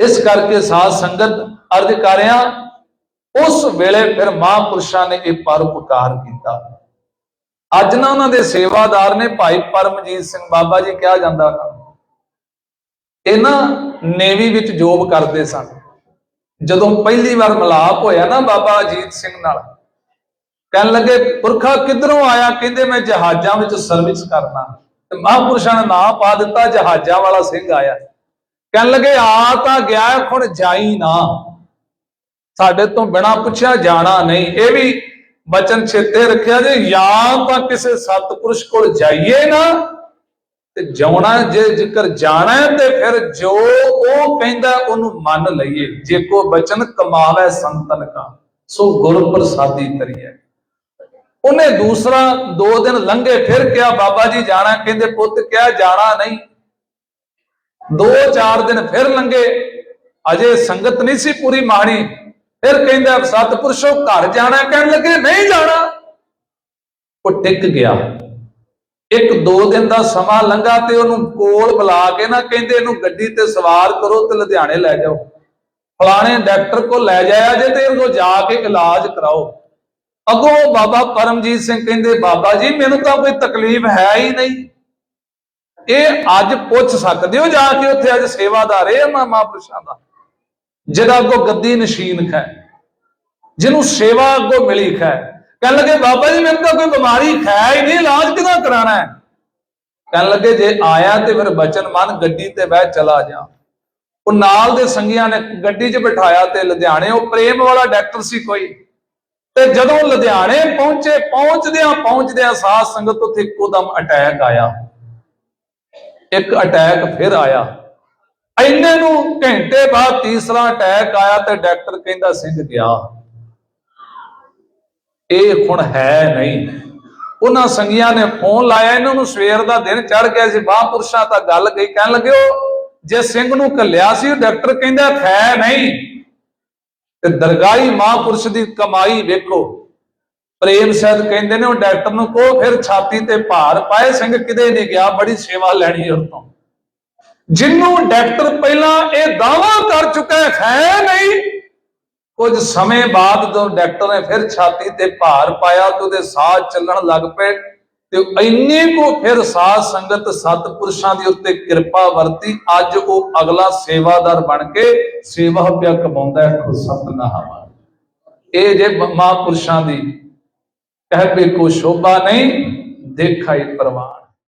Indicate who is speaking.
Speaker 1: ਇਸ ਕਰਕੇ ਸਾਧ ਸੰਗਤ ਅਰਜ ਕਰਿਆ ਉਸ ਵੇਲੇ ਫਿਰ ਮਹਾਂਪੁਰਸ਼ਾਂ ਨੇ ਇਹ ਪਰਉਪਕਾਰ ਕੀਤਾ। ਅੱਜ ਨਾ ਉਹਨਾਂ ਦੇ ਸੇਵਾਦਾਰ ਨੇ ਭਾਈ ਪਰਮਜੀਤ ਸਿੰਘ ਬਾਬਾ ਜੀ ਕਿਹਾ ਜਾਂਦਾ ਉਹਨਾਂ ਨੂੰ ਇਹ ਨਾ ਨੇਵੀ ਵਿੱਚ ਜੋਬ ਕਰਦੇ ਸਨ। ਜਦੋਂ ਪਹਿਲੀ ਵਾਰ ਮਿਲਾਪ ਹੋਇਆ ਨਾ ਬਾਬਾ ਅਜੀਤ ਸਿੰਘ ਨਾਲ, ਕਹਿਣ ਲੱਗੇ, ਪੁਰਖਾ ਕਿੱਧਰੋਂ ਆਇਆ? ਕਹਿੰਦੇ, ਮੈਂ ਜਹਾਜ਼ਾਂ ਵਿੱਚ ਸਰਵਿਸ ਕਰਨਾ। ਤੇ ਮਹਾਂਪੁਰਸ਼ਾਂ ਨੇ ਨਾਂ ਪਾ ਦਿੱਤਾ, ਜਹਾਜ਼ਾਂ ਵਾਲਾ ਸਿੰਘ ਆਇਆ। ਕਹਿਣ ਲੱਗੇ ਆ ਤਾਂ ਗਿਆ ਹੁਣ ਜਾਈ ਨਾ। ਸਾਡੇ ਤੋਂ ਬਿਨਾ ਪੁੱਛਿਆ ਜਾਣਾ ਨਹੀਂ। ਇਹ ਵੀ ਬਚਨ ਛੇਤੇ ਰੱਖਿਆ ਜੇ, ਜਾਂ ਤਾਂ ਕਿਸੇ ਸਤਪੁਰਸ਼ ਕੋਲ ਜਾਈਏ ਨਾ, ਤੇ ਜਾਉਣਾ ਜੇ ਜ਼ਿਕਰ ਜਾਣਾ ਤੇ ਫਿਰ ਜੋ ਉਹ ਕਹਿੰਦਾ ਉਹਨੂੰ ਮੰਨ ਲਈਏ। ਜੇ ਕੋ ਬਚਨ ਕਮਾਵੇ ਸੰਤਨ ਕਾ, ਸੋ ਗੁਰ ਪ੍ਰਸਾਦੀ ਕਰੀਏ ਉਹਨੇ ਦੂਸਰਾ ਦੋ ਦਿਨ ਲੰਘੇ, ਫਿਰ ਕਿਹਾ, ਬਾਬਾ ਜੀ ਜਾਣਾ ਕਹਿੰਦੇ, ਪੁੱਤ, ਕਿਹਾ, ਜਾਣਾ ਨਹੀਂ। ਦੋ ਚਾਰ ਦਿਨ ਫਿਰ ਲੰਘੇ। ਅਜੇ ਸੰਗਤ ਨਹੀਂ ਸੀ ਪੂਰੀ ਮਾਣੀ। ਫਿਰ ਕਹਿੰਦਾ, ਸਤਪੁਰਸ਼ੋ ਘਰ ਜਾਣਾ, ਕਹਿਣ ਲੱਗੇ, ਨਹੀਂ ਜਾਣਾ। ਉਹ ਟਿਕ ਗਿਆ। ਇੱਕ ਦੋ ਦਿਨ ਦਾ ਸਮਾਂ ਲੰਘਾ ਤੇ ਉਹਨੂੰ ਕੋਲ ਬੁਲਾ ਕੇ ਨਾ ਕਹਿੰਦੇ, ਇਹਨੂੰ ਗੱਡੀ ਤੇ ਸਵਾਰ ਕਰੋ ਤੇ ਲੁਧਿਆਣੇ ਲੈ ਜਾਓ। ਫਲਾਣੇ ਡਾਕਟਰ ਕੋਲ ਲੈ ਜਾਇਆ ਜੇ ਤੇ ਇਹਨੂੰ ਜਾ ਕੇ ਇਲਾਜ ਕਰਾਓ। ਅੱਗੋਂ ਬਾਬਾ ਪਰਮਜੀਤ ਸਿੰਘ ਕਹਿੰਦੇ, ਬਾਬਾ ਜੀ, ਮੈਨੂੰ ਤਾਂ ਕੋਈ ਤਕਲੀਫ ਹੈ ਹੀ ਨਹੀਂ। ਇਹ ਅੱਜ ਪੁੱਛ ਸਕਦੇ ਹੋ ਜਾ ਕੇ ਉੱਥੇ ਅੱਜ ਸੇਵਾਦਾਰ ਇਹ ਮਹਾਂਪੁਰਸ਼ਾਂ ਦਾ। ਜਿਹੜਾ ਅੱਗੋਂ ਗੱਦੀ ਨਸ਼ੀਨ ਖੈ, ਜਿਹਨੂੰ ਸੇਵਾ ਅੱਗੋਂ ਮਿਲੀ ਖੈ। ਕਹਿਣ ਲੱਗੇ, ਬਾਬਾ ਜੀ, ਮੈਨੂੰ ਤਾਂ ਕੋਈ ਬਿਮਾਰੀ ਹੈ ਹੀ ਨਹੀਂ, ਇਲਾਜ ਕਿਦਾਂ ਕਰਾਣਾ ਹੈ? ਕਹਿਣ ਲੱਗੇ, ਜੇ ਆਇਆ ਤੇ ਫਿਰ ਬਚਨ ਮਨ ਗੱਡੀ ਤੇ ਬਹਿ ਚਲਾ ਜਾ। ਉਹ ਨਾਲ ਦੇ ਸੰਗੀਆਂ ਨੇ ਗੱਡੀ 'ਚ ਬਿਠਾਇਆ ਤੇ ਲੁਧਿਆਣੇ, ਉਹ ਪ੍ਰੇਮ ਵਾਲਾ ਡਾਕਟਰ ਸੀ ਕੋਈ। ਤੇ ਜਦੋਂ ਲੁਧਿਆਣੇ ਪਹੁੰਚੇ ਪਹੁੰਚਦਿਆਂ ਪਹੁੰਚਦਿਆਂ ਸਾਧ ਸੰਗਤ ਉੱਥੇ ਇੱਕੋ ਦਮ ਅਟੈਕ ਆਇਆ। ਇੱਕ ਅਟੈਕ ਫਿਰ ਆਇਆ। ਇੰਨੇ ਨੂੰ ਘੰਟੇ ਬਾਅਦ ਤੀਸਰਾ ਅਟੈਕ ਆਇਆ ਤੇ ਡਾਕਟਰ ਕਹਿੰਦਾ ਸਿੰਘ ਗਿਆ। ਇਹ ਹੁਣ ਹੈ ਨਹੀਂ। ਉਹਨਾਂ ਸੰਗੀਆਂ ਨੇ ਫੋਨ ਲਾਇਆ, ਇਹਨਾਂ ਨੂੰ ਸਵੇਰ ਦਾ ਦਿਨ ਚੜ ਗਿਆ ਸੀ। ਮਹਾਂਪੁਰਸ਼ਾਂ ਤਾਂ ਗੱਲ ਗਈ, ਕਹਿਣ ਲੱਗੇ ਉਹ ਜੇ ਸਿੰਘ ਨੂੰ ਕੱਲਿਆ ਸੀ, ਡਾਕਟਰ ਕਹਿੰਦਾ ਹੈ ਨਹੀਂ। ਤੇ ਦਰਗਾਹੀ ਮਹਾਂਪੁਰਸ਼ ਦੀ ਕਮਾਈ ਵੇਖੋ ਪ੍ਰੇਮ ਸਹਿਤ ਕਹਿੰਦੇ ਨੇ, ਉਹ ਡਾਕਟਰ ਨੂੰ ਕੋ ਫਿਰ ਛਾਤੀ ਤੇ ਭਾਰ ਪਾਏ ਸਿੰਘ, ਕਿਤੇ ਨਹੀਂ ਗਿਆ, ਬੜੀ ਸੇਵਾ ਲੈਣੀ ਉਹ ਤੋਂ ਜਿੰਨੂੰ ਡਾਕਟਰ ਪਹਿਲਾਂ ਇਹ ਦਾਵਾ ਕਰ ਚੁੱਕਾ ਹੈ ਨਹੀਂ। ਕੁਝ ਸਮੇਂ ਬਾਅਦ ਜਦੋਂ ਡਾਕਟਰ ਨੇ ਫਿਰ ਛਾਤੀ ਤੇ ਭਾਰ ਪਾਇਆ ਤੇ ਉਹਦੇ ਸਾਹ ਚੱਲਣ ਲੱਗ ਪਏ ਤੇ ਇੰਨੇ ਕੋ ਫਿਰ ਸਾਧ ਸੰਗਤ ਸਤਪੁਰਸ਼ਾਂ ਦੇ ਉੱਤੇ ਕਿਰਪਾ ਵਰਤੀ, ਅੱਜ ਉਹ ਅਗਲਾ ਸੇਵਾਦਾਰ ਬਣ ਕੇ ਸੇਵਾ ਪਿਆ ਕਮਾਉਂਦਾ ਹੈ ਖੁਦ ਸਤਨਾਮ। ਇਹ ਜੇ ਮਹਾਂਪੁਰਸ਼ਾਂ ਦੀ ਕਹਿ ਬੇ ਕੋ ਸ਼ੋਭਾ ਨਹੀਂ ਦੇਖਾਈ ਪ੍ਰਵਾਨ।